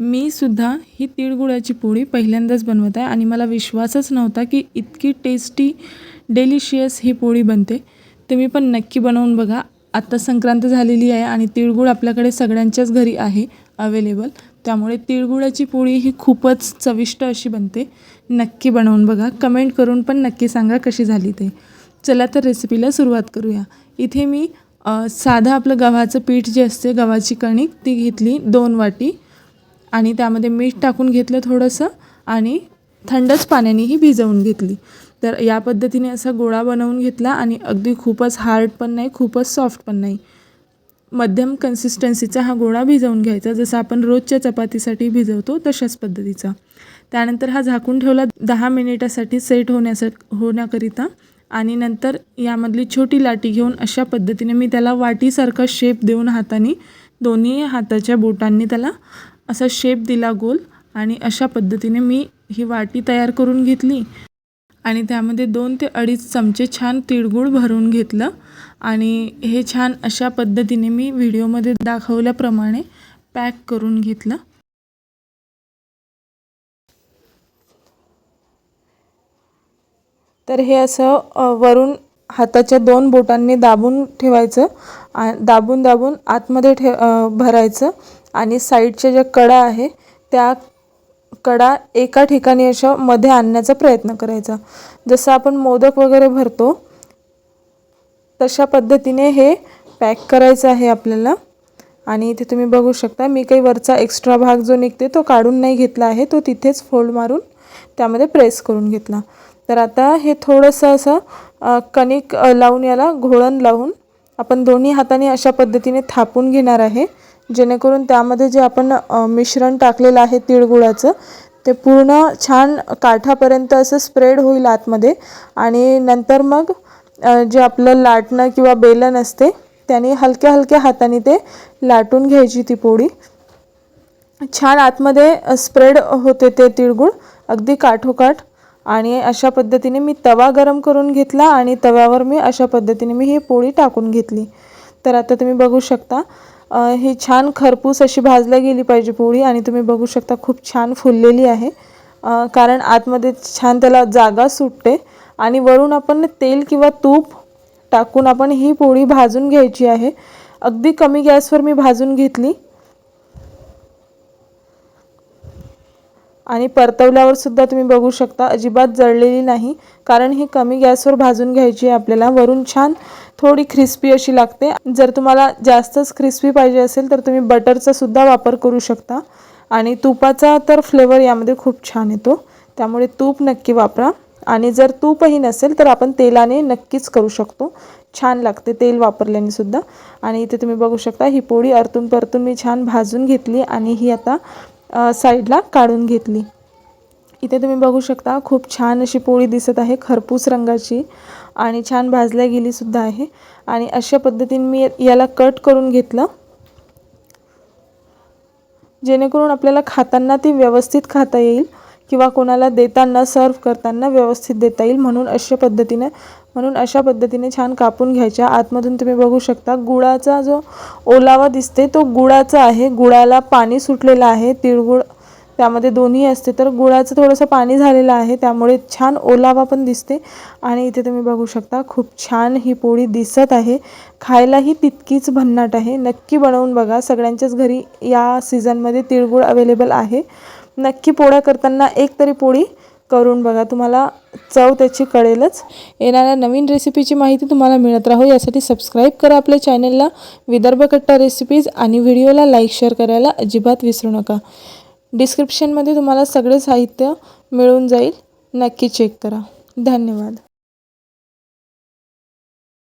मी सुद्धा ही तिळगुळाची पोळी पहिल्यांदाच बनवत आहे आणि मला विश्वासच नव्हता की इतकी टेस्टी डेलिशियस ही पोळी बनते. तुम्ही पण नक्की बनवून बघा. आत्ता संक्रांत झालेली आहे आणि तिळगुळ आपल्याकडे सगळ्यांच्याच घरी आहे अवेलेबल त्यामुळे तिळगुळाची पोळी ही खूपच चविष्ट अशी बनते. नक्की बनवून बघा. कमेंट करून पण नक्की सांगा कशी झाली ते. चला तर रेसिपीला सुरुवात करूया. इथे मी साधं आपलं गव्हाचं पीठ जे असते गव्हाची कणिक ती घेतली दोन वाटी. आणि त्यामध्ये मीठ टाकून घेतलं थोडंसं आणि थंडच पाण्यानेही भिजवून घेतली. तर या पद्धतीने असा गोळा बनवून घेतला आणि अगदी खूपच हार्ड पण नाही खूपच सॉफ्ट पण नाही. मध्यम कन्सिस्टन्सीचा हा गोळा भिजवून घ्यायचा. जसं आपण रोजच्या चपातीसाठी भिजवतो तशाच पद्धतीचा. त्यानंतर हा झाकून ठेवला दहा मिनिटासाठी सेट होण्यासा होण्याकरिता आणि नंतर यामधली छोटी लाटी घेऊन अशा पद्धतीने मी त्याला वाटीसारखा शेप देऊन हाताने दोन्ही हाताच्या बोटांनी त्याला असा शेप दिला गोल आणि अशा पद्धतीने मी ही वाटी तयार करून घेतली. आणि त्यामध्ये दोन ते अडीच चमचे छान तिळगुळ भरून घेतलं. आणि हे छान अशा पद्धतीने मी व्हिडिओमध्ये दाखवल्याप्रमाणे पॅक करून घेतलं. तर हे असं वरून हाताच्या दोन बोटांनी दाबून ठेवायचं दाबून दाबून आतमध्ये ठे भरायचं. आणि साईडच्या ज्या कडा आहे त्या कडा एका ठिकाणी अशा मध्ये आणण्याचा प्रयत्न करायचा. जसं आपण मोदक वगैरे भरतो तशा पद्धतीने हे पॅक करायचं आहे आपल्याला. आणि इथे तुम्ही बघू शकता मी काही वरचा एक्स्ट्रा भाग जो निघते तो काढून नाही घेतला आहे तो तिथेच फोल्ड मारून त्यामध्ये प्रेस करून घेतला. तर आता हे थोडंसं असं कणिक लावून याला घोळण लावून आपण दोन्ही हाताने अशा पद्धतीने थापून घेणार आहे. जेणेकरून त्यामध्ये जे आपण मिश्रण टाकलेलं आहे तिळगुळाचं ते पूर्ण छान काठापर्यंत असं स्प्रेड होईल आतमध्ये आणि नंतर मग जे आपलं लाटणं किंवा बेलन असते त्याने हलक्या हलक्या हाताने ते लाटून घ्यायची ती पोळी. छान आतमध्ये स्प्रेड होते ते तिळगुळ अगदी काठोकाठ आणि अशा पद्धतीने मी तवा गरम करून घेतला आणि तव्यावर मी अशा पद्धतीने मी ही पोळी टाकून घेतली. तर आता तुम्ही बघू शकता ही छान खरपूस अशी भाजल्या गेली पाहिजे पोळी आणि तुम्ही बघू शकता खूप छान फुललेली आहे. कारण आतमध्ये छान त्याला जागा सुटते आणि वरून आपण तेल किंवा तूप टाकून आपण ही पोळी भाजून घ्यायची आहे. अगदी कमी गॅसवर मी भाजून घेतली. आणि परतवल्यावर सुद्धा तुम्ही बघू शकता अजिबात जळलेली नाही कारण ही कमी गॅसवर भाजून घ्यायची आहे आपल्याला. वरून छान थोडी क्रिस्पी अशी लागते. जर तुम्हाला जास्तच क्रिस्पी पाहिजे असेल तर तुम्ही बटरचा सुद्धा वापर करू शकता. आणि तुपाचा तर फ्लेवर यामध्ये खूप छान येतो. त्यामुळे तूप नक्की वापरा. आणि जर तूपही नसेल तर आपण तेलाने नक्कीच करू शकतो. छान लागते तेल वापरल्याने सुद्धा. आणि इथे तुम्ही बघू शकता ही पोळी अरतून परतून मी छान भाजून घेतली. आणि ही आता साईडला काढून घेतली. इथे तुम्ही बघू शकता खूप छान अशी पोळी दिसत आहे खरपूस रंगाची आणि छान भाजल्या गेलीसुद्धा आहे. आणि अशा पद्धतीने मी याला कट करून घेतलं. जेणेकरून आपल्याला खाताना ती व्यवस्थित खाता येईल. किंवा कोणाला देताना सर्व करताना व्यवस्थित देता येईल म्हणून अशा पद्धतीने म्हणून अशा पद्धतीने छान कापून घ्यायच्या. आतमधून तुम्ही बघू शकता गुळाचा जो ओलावा दिसते तो गुळाचा आहे. गुळाला पाणी सुटलेलं आहे. तिळगुळ त्यामध्ये दोन्ही असते. तर गुळाचं थोडंसं पाणी झालेलं आहे. त्यामुळे छान ओलावा पण दिसते. आणि इथे तुम्ही बघू शकता खूप छान ही पोळी दिसत आहे. खायलाही तितकीच भन्नाट आहे. नक्की बनवून बघा. सगळ्यांच्याच घरी या सीझनमध्ये तिळगुळ अवेलेबल आहे. नक्की पोळ्या करताना एक तरी पोळी करून बघा. तुम्हाला चव त्याची कळेलच. येणाऱ्या नवीन रेसिपीची माहिती तुम्हाला मिळत राहो. यासाठी सबस्क्राईब करा आपल्या चॅनलला विदर्भ कट्टा रेसिपीज आणि व्हिडिओला लाईक शेअर करायला अजिबात विसरू नका. डिस्क्रिप्शनमध्ये तुम्हाला सगळे साहित्य मिळून जाईल. नक्की चेक करा. धन्यवाद.